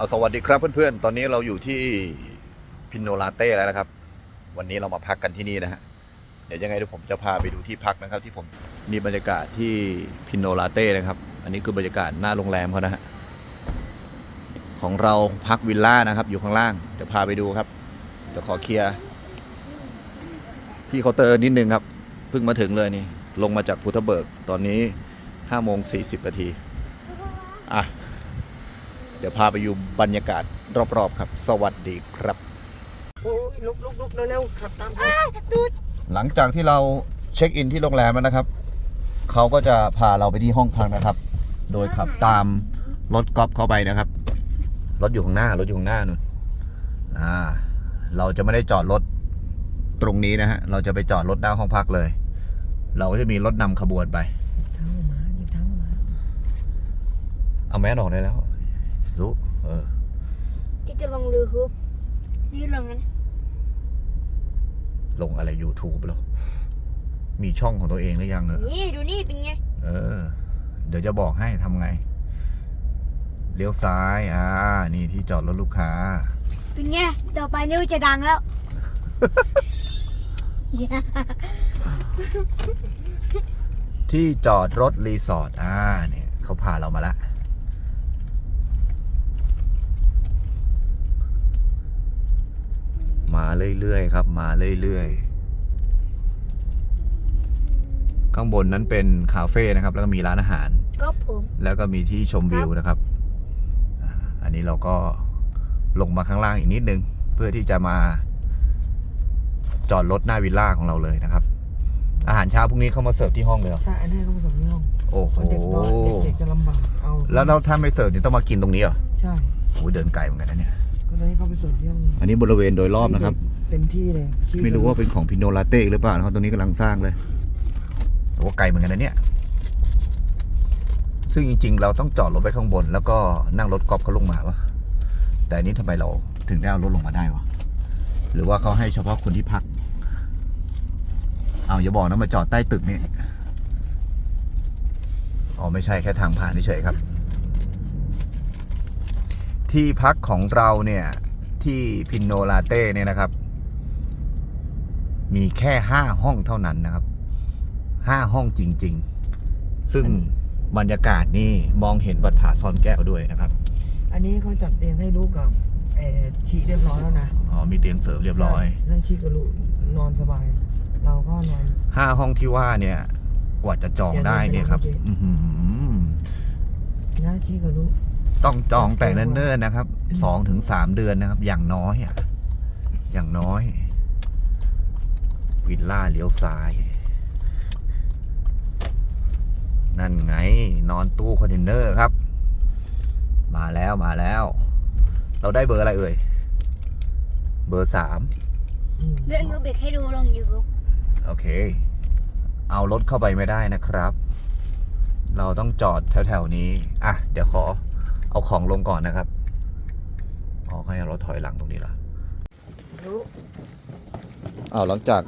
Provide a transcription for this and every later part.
เอาสวัสดีครับเพื่อนๆ ตอนนี้เราอยู่ที่พินโนลาเต้แล้วนะครับ วันนี้เรามาพักกันที่นี่นะฮะ เดี๋ยวยังไงเดี๋ยวผมจะพาไปดูที่พักนะครับ ที่ผมมีบรรยากาศที่พินโนลาเต้นะครับ อันนี้คือบรรยากาศหน้าโรงแรมเขานะฮะ ของเราพักวิลล่านะครับ อยู่ข้างล่าง เดี๋ยวพาไปดูครับ เดี๋ยวขอเคลียร์ที่เคาน์เตอร์นิดนึงครับ เพิ่งมาถึงเลยนี่ ลงมาจากพุทธเบิก ตอนนี้5โมง40นาที อะ เดี๋ยวพาไปอยู่บรรยากาศรอบๆครับ สวัสดีครับ โอ้ยลุกลุกลุกเร็วๆขับตามเขาหลังจากที่เราเช็คอินที่โรงแรมแล้วนะครับ เขาก็จะพาเราไปที่ห้องพักนะครับ โดยขับตามรถกอล์ฟเข้าไปนะครับ รถอยู่ข้างหน้ารถอยู่ข้างหน้านู่นอ่า เราจะไม่ได้จอดรถตรงนี้นะฮะ เราจะไปจอดรถหน้าห้องพักเลย เราก็จะมีรถนำขบวนไปเท้าหมาหยิบเท้าหมาเอาแมสออกได้แล้ว รู้เออที่จะลงยูทูบนี่ลงกันลงอะไร YouTube หรอ มีช่องของตัวเองหรือยังเออนี่ดูนี่เป็นไง เออ เดี๋ยวจะบอกให้ทำไง เลี้ยวซ้าย อ่า นี่ที่จอดรถลูกค้า เป็นไง ต่อไปนี่จะดังแล้ว ที่จอดรถรีสอร์ท อ่า เนี่ยเขาพาเรามาละ มา เรื่อยๆครับ มาเรื่อยๆ ข้างบนนั้นเป็นคาเฟ่นะครับ แล้วก็มีร้านอาหาร ก็ผมแล้วก็มีที่ชมวิวนะครับอ่าอันนี้เราก็ลงมาข้างล่างอีกนิดนึง เพื่อที่จะมา จอดรถหน้าวิลล่าของเราเลยนะครับ อาหารเช้าพรุ่งนี้เขามาเสิร์ฟที่ห้องเลยเหรอใช่อันนี้เขาผสมที่ห้องโอ้โหเด็กน้อยเด็กๆจะลำบากเอาแล้วเราถ้าไม่เสิร์ฟนี่ต้องมากินตรงนี้เหรอใช่โอ้ยเดินไกลเหมือนกันนะเนี่ย ก็เลยเขาไปเสิร์ฟที่ห้องอันนี้บริเวณโดยรอบนะครับ เต็มที่เลยขี้ไม่รู้ว่าเป็นของพิโนลาเต้หรือเปล่านะครับตรงนี้กำลังสร้างเลยแต่ว่าไกลเหมือนกันนะเนี่ย ซึ่งจริง ๆ เราต้องจอดรถไว้ข้างบน แล้วก็นั่งรถกอล์ฟเขาลงมาวะแต่อันนี้ทำไมเราถึงได้เอารถลงมาได้วะหรือว่าเขาให้เฉพาะคนที่พัก เอาอย่าบอกนะมาจอดใต้ตึกนี่อ๋อไม่ใช่แค่ทางผ่านเฉยๆครับ ที่พักของเราเนี่ย ที่พินโนลาเต้เนี่ยนะครับ มีแค่ห้าห้องเท่านั้นนะครับห้าห้องจริง ๆ ซึ่งบรรยากาศนี่มองเห็นวัดผาซ่อนแก้วด้วยนะครับ อันนี้เขาจัดเตียงให้ลูกกับเออชีเรียบร้อยแล้วนะอ๋อมีเตียงเสริมเรียบร้อยนั่งชีกับลูกนอนสบาย เราก็นอนห้าห้องที่ว่าเนี่ย กว่าจะจองได้เนี่ยครับเสียเงินไปแล้วอื้อหือนั่งชีกับลูก ต้องจองแต่เนิ่นๆนะครับสองถึงสามเดือนนะครับ อย่างน้อยอะอย่างน้อย วิลล่าเลี้ยวซ้าย นั่นไง นอนตู้คอนเทนเนอร์ครับ มาแล้วมาแล้ว เราได้เบอร์อะไรเอ่ย เบอร์สามอืมเลื่อนมือเบรกให้ดูลงยูทูบโอเค เอารถเข้าไปไม่ได้นะครับ เราต้องจอดแถวๆนี้ อะ เดี๋ยวขอ เอาของลงก่อนนะครับอ๋อให้เราถอยหลังตรงนี้ละอ้าวหลังจาก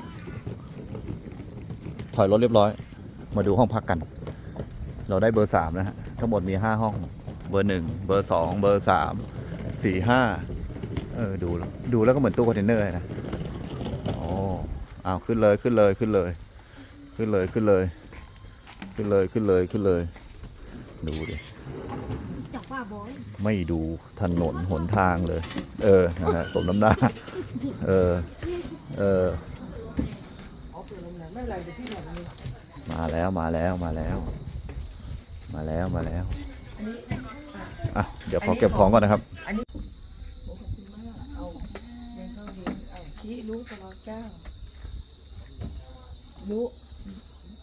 ถอยรถเรียบร้อย มาดูห้องพักกัน เราได้เบอร์สามนะฮะทั้งหมดมีห้าห้อง เบอร์หนึ่งเบอร์สองเบอร์สามสี่ห้าเออดูดูแล้วก็เหมือนตู้คอนเทนเนอร์นะโอ้อ้าวขึ้นเลยขึ้นเลยขึ้นเลย ขึ้นเลยขึ้นเลย ขึ้นเลยขึ้นเลยขึ้นเลย ดูดิ ไม่ดูถนนหนทางเลย เออนะฮะสมน้ำหน้า เออ เออเอาเปลี่ยนโรงแรมไม่เป็นไรเดี๋ยวพี่หน่อยนึงมาแล้วมาแล้วมาแล้ว มาแล้วมาแล้วอะเดี๋ยวขอเก็บของก่อนนะครับอันนี้โอ้ขอบคุณมากเอาเดินเข้าดีเอาชี้ลูกตลอดแก้วลูก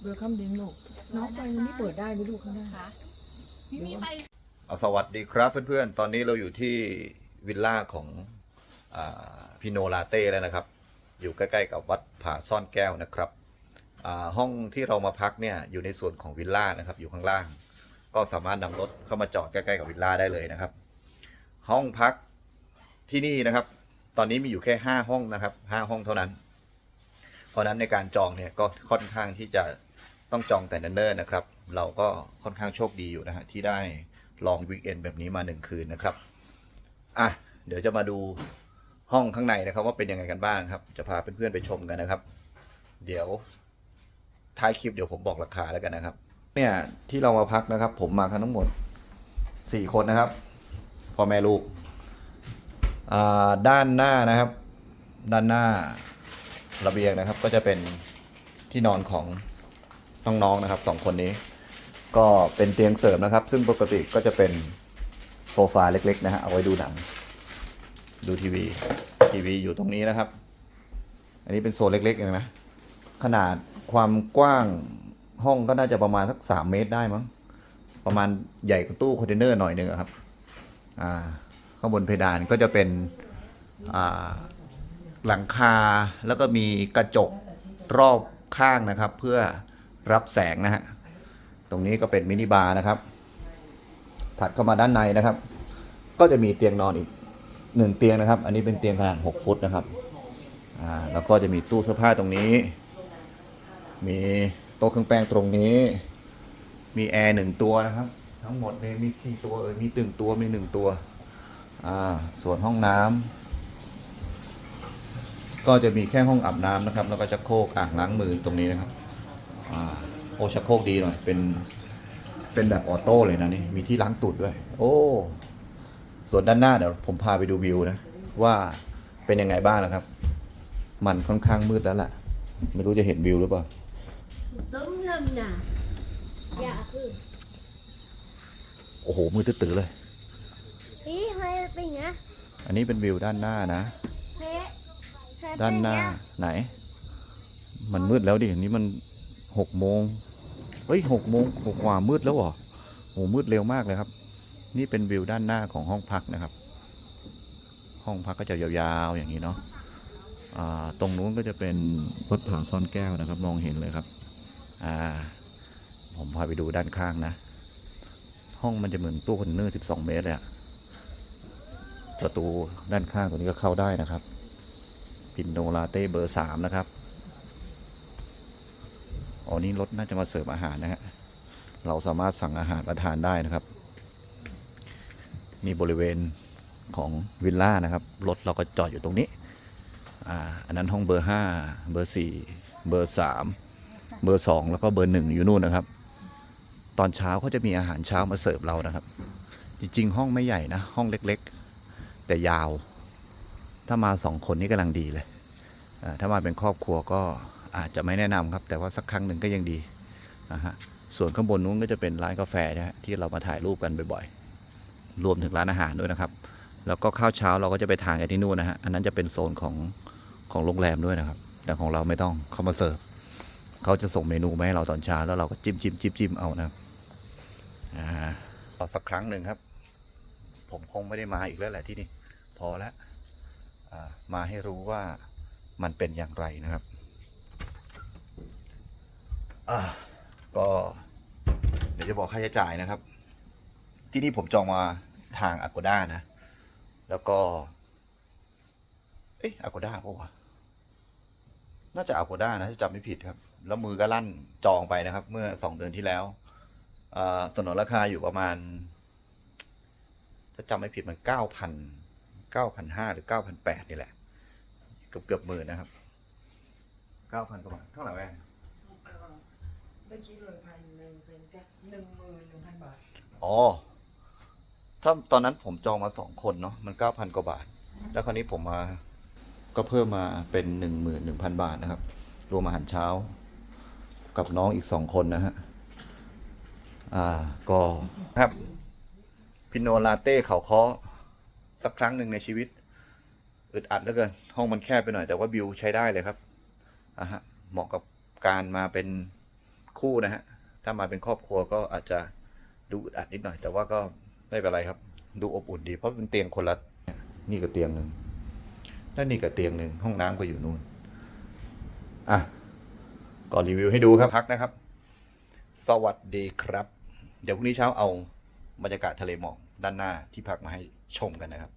เบอร์คัมดิงลูกน้องไฟมันนี่เปิดได้ไหมลูกข้างหน้าเอา สวัสดีครับเพื่อนๆ ตอนนี้เราอยู่ที่วิลล่าของพิโนลาเต้แล้วนะครับ อยู่ใกล้ๆกับวัดผาซ่อนแก้วนะครับห้องที่เรามาพักเนี่ยอยู่ในส่วนของวิลล่านะครับ อยู่ข้างล่าง ก็สามารถนำรถเข้ามาจอดใกล้ๆกับวิลล่าได้เลยนะครับ ห้องพักที่นี่นะครับ ตอนนี้มีอยู่แค่ห้าห้องนะครับห้าห้องเท่านั้น เพราะฉะนั้นในการจองเนี่ยก็ค่อนข้างที่จะต้องจองแต่เนิ่นๆนะครับ เราก็ค่อนข้างโชคดีอยู่นะฮะที่ได้ ลองวีคเอนแบบนี้มาหนึ่งคืนนะครับ อะ เดี๋ยวจะมาดูห้องข้างในนะครับ ว่าเป็นยังไงกันบ้างครับ จะพาเพื่อนๆไปชมกันนะครับ เดี๋ยวท้ายคลิปเดี๋ยวผมบอกราคาแล้วกันนะครับ เนี่ยที่เรามาพักนะครับ ผมมากันทั้งหมดสี่คนนะครับพ่อแม่ลูกอ่าด้านหน้านะครับ ด้านหน้าระเบียงนะครับ ก็จะเป็นที่นอนของน้องๆนะครับสองคนนี้ ก็เป็นเตียงเสริมนะครับ ซึ่งปกติก็จะเป็นโซฟาเล็กๆนะฮะเอาไว้ดูหนัง ดูทีวีทีวีอยู่ตรงนี้นะครับ อันนี้เป็นโซนเล็กๆเองนะ ขนาดความกว้างห้องก็น่าจะประมาณสักสามเมตรได้มั้ง ประมาณใหญ่กว่าตู้คอนเทนเนอร์หน่อยหนึ่งครับ อ่า ข้างบนเพดานก็จะเป็น อ่า หลังคาแล้วก็มีกระจกรอบข้างนะครับ เพื่อรับแสงนะฮะ ตรงนี้ก็เป็นมินิบาร์นะครับ ถัดเข้ามาด้านในนะครับ ก็จะมีเตียงนอนอีกหนึ่งเตียงนะครับ อันนี้เป็นเตียงขนาด 6 ฟุตนะครับ อ่า แล้วก็จะมีตู้เสื้อผ้าตรงนี้ มีโต๊ะเครื่องแป้งตรงนี้ มีแอร์หนึ่งตัวนะครับ ทั้งหมดเนี่ยมีกี่ตัวเออมีตึงตัว มีหนึ่งตัว อ่า ส่วนห้องน้ำก็จะมีแค่ห้องอาบน้ำนะครับ แล้วก็จะโคกอ่างล้างมือตรงนี้นะครับ อ่า โอชักโครกดีหน่อย เป็น เป็นแบบออโต้เลยนะนี่ มีที่ล้างตูดด้วย โอ้ ส่วนด้านหน้าเดี๋ยวผมพาไปดูวิวนะ ว่าเป็นยังไงบ้างนะครับ มันค่อนข้างมืดแล้วล่ะ ไม่รู้จะเห็นวิวหรือเปล่า ต้มลำหนาอย่าคือโอ้โห มืดตื้อๆเลยพี่ทำไมเป็นอย่างเงี้ยอันนี้เป็นวิวด้านหน้านะเฮ้เฮ้ด้านหน้าไหน มันมืดแล้วดิอันนี้มันหกโมง เฮ้ยหกโมงกว่ามืดแล้วเหรอโหมืดเร็วมากเลยครับ นี่เป็นวิวด้านหน้าของห้องพักนะครับ ห้องพักก็จะยาวๆอย่างนี้เนาะอ่าตรงนู้นก็จะเป็นวัดผาซ่อนแก้วนะครับ มองเห็นเลยครับ อ่า ผมพาไปดูด้านข้างนะ ห้องมันจะเหมือนตู้คอนเนเนอร์12 เมตรเลยอะประตูด้านข้างตัวนี้ก็เข้าได้นะครับพินโนลาเต้เบอร์สามนะครับ อ๋อนี่รถน่าจะมาเสิร์ฟอาหารนะฮะ เราสามารถสั่งอาหารมาทานได้นะครับ นี่บริเวณของวิลล่านะครับ รถเราก็จอดอยู่ตรงนี้ อ่า อันนั้นห้องเบอร์ห้าเบอร์สี่เบอร์สามเบอร์สองแล้วก็เบอร์หนึ่งอยู่นู่นนะครับ ตอนเช้าเขาจะมีอาหารเช้ามาเสิร์ฟเรานะครับ จริงๆ ห้องไม่ใหญ่นะ ห้องเล็กๆ แต่ยาว ถ้ามาสองคนนี่กำลังดีเลยอ่าถ้ามาเป็นครอบครัวก็ อาจจะไม่แนะนำครับ แต่ว่าสักครั้งหนึ่งก็ยังดีนะฮะส่วนข้างบนนู้นก็จะเป็นร้านกาแฟนะฮะที่เรามาถ่ายรูปกันบ่อยๆ รวมถึงร้านอาหารด้วยนะครับ แล้วก็ข้าวเช้าเราก็จะไปทานกันที่นู่นนะฮะอันนั้นจะเป็นโซนของของโรงแรมด้วยนะครับ แต่ของเราไม่ต้องเขามาเสิร์ฟเขาจะส่งเมนูมาให้เราตอนเช้าแล้วเราก็จิ้มจิ้มจิ้มจิ้มเอานะครับอ่าสักครั้งหนึ่งครับ ผมคงไม่ได้มาอีกแล้วแหละที่นี่พอแล้วมาให้รู้ว่ามันเป็นอย่างไรนะครับ ก็เดี๋ยวจะบอกค่าใช้จ่ายนะครับ ที่นี่ผมจองมาทาง Agoda นะ แล้วก็ เอ๊ะ Agoda ปะวะน่าจะ Agoda นะถ้าจำไม่ผิดครับ แล้วมือก็ลั่นจองไปนะครับ เมื่อสองเดือนที่แล้วสนนราคาอยู่ประมาณ ถ้าจำไม่ผิดมันเก้าพันเก้าพันห้าหรือเก้าพันแปดนี่แหละ เกือบเกือบหมื่นนะครับเก้าพันกว่าบาทเท่าไหร่แม่ เมื่อกี้เลยพันหนึ่งเป็นแค่หนึ่งหมื่นหนึ่งพันบาทอ๋อ ถ้าตอนนั้นผมจองมาสองคนเนาะ มันเก้าพันกว่าบาท แล้วคราวนี้ผมมา ก็เพิ่มมาเป็นหนึ่งหมื่นหนึ่งพันบาทนะครับ รวมอาหารเช้า กับน้องอีกสองคนนะฮะ อ่า ก็ครับ พิโนลาเต้เขาเคาะสักครั้งหนึ่งในชีวิต อึดอัดเหลือเกิน ห้องมันแคบไปหน่อยแต่ว่าวิวใช้ได้เลยครับอะฮะ เหมาะกับการมาเป็น คู่นะฮะ ถ้ามาเป็นครอบครัวก็อาจจะดูอึดอัดนิดหน่อย แต่ว่าก็ไม่เป็นไรครับ ดูอบอุ่นดี เพราะเป็นเตียงคนละนี่ก็เตียงหนึ่งและนี่ก็เตียงหนึ่งห้องน้ำก็อยู่นู่น อะก่อนรีวิวให้ดูครับพักนะครับ สวัสดีครับ เดี๋ยวพรุ่งนี้เช้าเอาบรรยากาศทะเลหมอกด้านหน้าที่พักมาให้ชมกันนะครับ